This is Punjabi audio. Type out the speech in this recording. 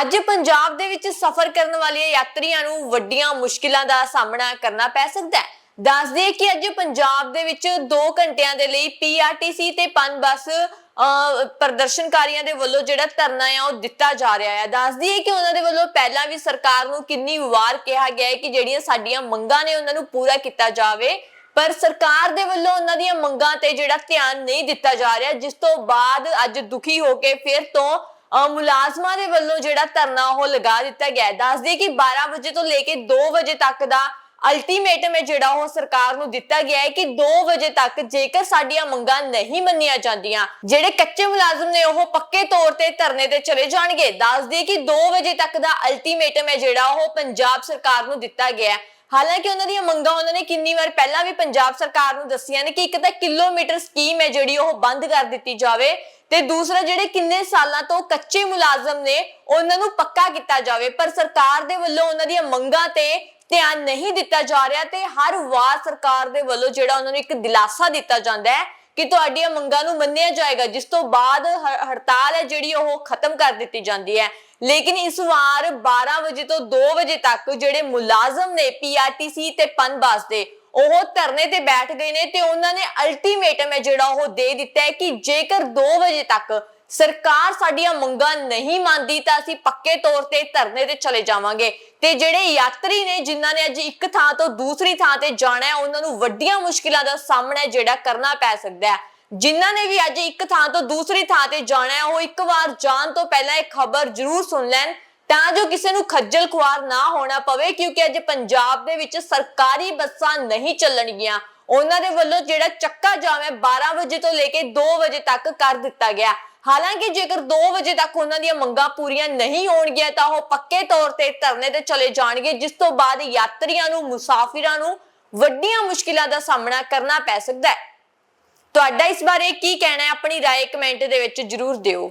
ਅੱਜ ਪੰਜਾਬ ਦੇ ਵਿੱਚ ਸਫ਼ਰ ਕਰਨ ਵਾਲੇ ਯਾਤਰੀਆਂ ਨੂੰ ਵੱਡੀਆਂ ਮੁਸ਼ਕਿਲਾਂ ਦਾ ਸਾਹਮਣਾ ਕਰਨਾ ਪੈ ਸਕਦਾ ਹੈ। ਦੱਸ ਦਈਏ ਕਿ ਅੱਜ ਪੰਜਾਬ ਦੇ ਵਿੱਚ 2 ਘੰਟਿਆਂ ਦੇ ਲਈ ਪੀਆਰਟੀਸੀ ਤੇ ਪਨ ਬੱਸ ਪ੍ਰਦਰਸ਼ਨਕਾਰੀਆਂ ਦੇ ਵੱਲੋਂ ਜਿਹੜਾ ਧਰਨਾ ਆ, ਉਹ ਦਿੱਤਾ ਜਾ ਰਿਹਾ ਹੈ ਦੱਸ ਦਈਏ ਕਿ ਉਹਨਾਂ ਦੇ ਵੱਲੋਂ ਪਹਿਲਾਂ ਵੀ ਸਰਕਾਰ ਨੂੰ ਕਿੰਨੀ ਵਾਰ ਕਿਹਾ ਗਿਆ ਹੈ ਕਿ ਜਿਹੜੀਆਂ ਸਾਡੀਆਂ ਮੰਗਾਂ ਨੇ ਉਹਨਾਂ ਨੂੰ ਪੂਰਾ ਕੀਤਾ ਜਾਵੇ, ਪਰ ਸਰਕਾਰ ਦੇ ਵੱਲੋਂ ਉਹਨਾਂ ਦੀਆਂ ਮੰਗਾਂ ਤੇ ਜਿਹੜਾ ਧਿਆਨ ਨਹੀਂ ਦਿੱਤਾ ਜਾ ਰਿਹਾ, ਜਿਸ ਤੋਂ ਬਾਅਦ ਅੱਜ ਦੁਖੀ ਹੋ ਕੇ ਫਿਰ ਤੋਂ ਮੁਲਾਜ਼ਮਾਂ ਦੇ ਵੱਲੋਂ ਜਿਹੜਾ ਧਰਨਾ ਉਹ ਲਗਾ ਦਿੱਤਾ ਗਿਆ ਹੈ। ਕਿ 12 ਵਜੇ ਤੋਂ ਲੈ ਕੇ 2 ਵਜੇ ਤੱਕ ਦਾ ਅਲਟੀਮੇਟਮ ਹੈ ਜਿਹੜਾ ਉਹ ਸਰਕਾਰ ਨੂੰ ਦਿੱਤਾ ਗਿਆ ਹੈ ਕਿ 2 ਵਜੇ ਤੱਕ ਜੇਕਰ ਸਾਡੀਆਂ ਮੰਗਾਂ ਨਹੀਂ ਮੰਨੀਆਂ ਜਾਂਦੀਆਂ, ਜਿਹੜੇ ਕੱਚੇ ਮੁਲਾਜ਼ਮ ਨੇ ਉਹ ਪੱਕੇ ਤੌਰ ਤੇ ਧਰਨੇ ਤੇ ਚਲੇ ਜਾਣਗੇ। ਦੱਸ ਦਈਏ ਕਿ 2 ਵਜੇ ਤੱਕ ਦਾ ਅਲਟੀਮੇਟਮ ਹੈ ਜਿਹੜਾ ਉਹ ਪੰਜਾਬ ਸਰਕਾਰ ਨੂੰ ਦਿੱਤਾ ਗਿਆ ਹੈ। ਹਾਲਾਂਕਿ ਉਹਨਾਂ ਦੀਆਂ ਮੰਗਾਂ ਉਹਨਾਂ ਨੇ ਕਿੰਨੀ ਵਾਰ ਪਹਿਲਾਂ ਵੀ ਪੰਜਾਬ ਸਰਕਾਰ ਨੂੰ ਦੱਸੀਆਂ ਨੇ ਕਿ ਇੱਕ ਤਾਂ ਕਿਲੋਮੀਟਰ ਸਕੀਮ ਹੈ ਜਿਹੜੀ ਉਹ ਬੰਦ ਕਰ ਦਿੱਤੀ ਜਾਵੇ ਤੇ ਦੂਸਰਾ ਜਿਹੜੇ ਕਿੰਨੇ ਸਾਲਾਂ ਤੋਂ ਕੱਚੇ ਮੁਲਾਜ਼ਮ ਨੇ, ਉਹਨਾਂ ਨੂੰ ਪੱਕਾ ਕੀਤਾ ਜਾਵੇ, ਪਰ ਸਰਕਾਰ ਦੇ ਵੱਲੋਂ ਉਹਨਾਂ ਦੀਆਂ ਮੰਗਾਂ ਤੇ ਧਿਆਨ ਨਹੀਂ ਦਿੱਤਾ ਜਾ ਰਿਹਾ ਤੇ ਹਰ ਵਾਰ ਸਰਕਾਰ ਦੇ ਵੱਲੋਂ ਜਿਹੜਾ ਉਹਨਾਂ ਨੂੰ ਇੱਕ ਦਿਲਾਸਾ ਦਿੱਤਾ ਜਾਂਦਾ ਹੈ ਕਿ ਤੁਹਾਡੀਆਂ ਮੰਗਾਂ ਨੂੰ ਮੰਨਿਆ ਜਾਏਗਾ, ਜਿਸ ਤੋਂ ਬਾਅਦ ਹੜਤਾਲ ਹੈ ਜਿਹੜੀ ਉਹ ਖਤਮ ਕਰ ਦਿੱਤੀ ਜਾਂਦੀ ਹੈ। ਲੇਕਿਨ ਇਸ ਵਾਰ 12 ਵਜੇ ਤੋਂ 2 ਵਜੇ ਤੱਕ ਜਿਹੜੇ ਮੁਲਾਜ਼ਮ ਨੇ ਪੀਆਰਟੀਸੀ ਤੇ ਪਨਬਾਸ ਦੇ ਉਹ ਧਰਨੇ ਤੇ ਬੈਠ ਗਏ ਨੇ ਤੇ ਉਹਨਾਂ ਨੇ ਅਲਟੀਮੇਟਮ ਹੈ ਜਿਹੜਾ ਉਹ ਦੇ ਦਿੱਤਾ ਹੈ ਕਿ ਜੇਕਰ 2 ਵਜੇ ਤੱਕ ਸਰਕਾਰ ਸਾਡੀਆਂ ਮੰਗਾਂ ਨਹੀਂ ਮੰਨਦੀ ਤਾਂ ਅਸੀਂ ਪੱਕੇ ਤੌਰ ਤੇ ਧਰਨੇ ਤੇ ਚਲੇ ਜਾਵਾਂਗੇ। ਤੇ ਜਿਹੜੇ ਯਾਤਰੀ ਨੇ, ਜਿਨ੍ਹਾਂ ਨੇ ਅੱਜ ਇੱਕ ਥਾਂ ਤੋਂ ਦੂਸਰੀ ਥਾਂ ਤੇ ਜਾਣਾ ਹੈ, ਉਹਨਾਂ ਨੂੰ ਵੱਡੀਆਂ ਮੁਸ਼ਕਿਲਾਂ ਦਾ ਸਾਹਮਣਾ ਜਿਹੜਾ ਕਰਨਾ ਪੈ ਸਕਦਾ ਹੈ। ਜਿਨ੍ਹਾਂ ਨੇ ਵੀ ਅੱਜ ਇੱਕ ਥਾਂ ਤੋਂ ਦੂਸਰੀ ਥਾਂ ਤੇ ਜਾਣਾ ਹੈ, ਉਹ ਇੱਕ ਵਾਰ ਜਾਣ ਤੋਂ ਪਹਿਲਾਂ ਇਹ ਖਬਰ ਜ਼ਰੂਰ ਸੁਣ ਲੈਣ। ਤਾਂ ਜੋ ਕਿਸੇ ਨੂੰ ਖੱਜਲ ਖੁਆਰ ਨਾ ਹੋਣਾ ਪਵੇ ਕਿਉਂਕਿ ਅੱਜ ਪੰਜਾਬ ਦੇ ਵਿੱਚ ਸਰਕਾਰੀ ਬੱਸਾਂ ਨਹੀਂ ਚੱਲਣਗੀਆਂ ਉਹਨਾਂ ਦੇ ਵੱਲੋਂ ਜਿਹੜਾ ਚੱਕਾ ਜਾਮ ਹੈ 12 ਵਜੇ ਤੋਂ ਲੈ ਕੇ 2 ਵਜੇ ਤੱਕ ਕਰ ਦਿੱਤਾ ਗਿਆ ਹਾਲਾਂਕਿ ਜੇਕਰ 2 ਵਜੇ ਤੱਕ ਉਹਨਾਂ ਦੀਆਂ ਮੰਗਾਂ ਪੂਰੀਆਂ ਨਹੀਂ ਹੋਣਗੀਆਂ ਤਾਂ ਉਹ ਪੱਕੇ ਤੌਰ ਤੇ ਧਰਨੇ ਤੇ ਚਲੇ ਜਾਣਗੇ ਜਿਸ ਤੋਂ ਬਾਅਦ ਯਾਤਰੀਆਂ ਨੂੰ ਮੁਸਾਫਿਰਾਂ ਨੂੰ ਵੱਡੀਆਂ ਮੁਸ਼ਕਿਲਾਂ ਦਾ ਸਾਹਮਣਾ ਕਰਨਾ ਪੈ ਸਕਦਾ ਹੈ ਤੁਹਾਡਾ ਇਸ ਬਾਰੇ ਕੀ ਕਹਿਣਾ ਹੈ ਆਪਣੀ رائے ਕਮੈਂਟ ਦੇ ਵਿੱਚ ਜਰੂਰ ਦਿਓ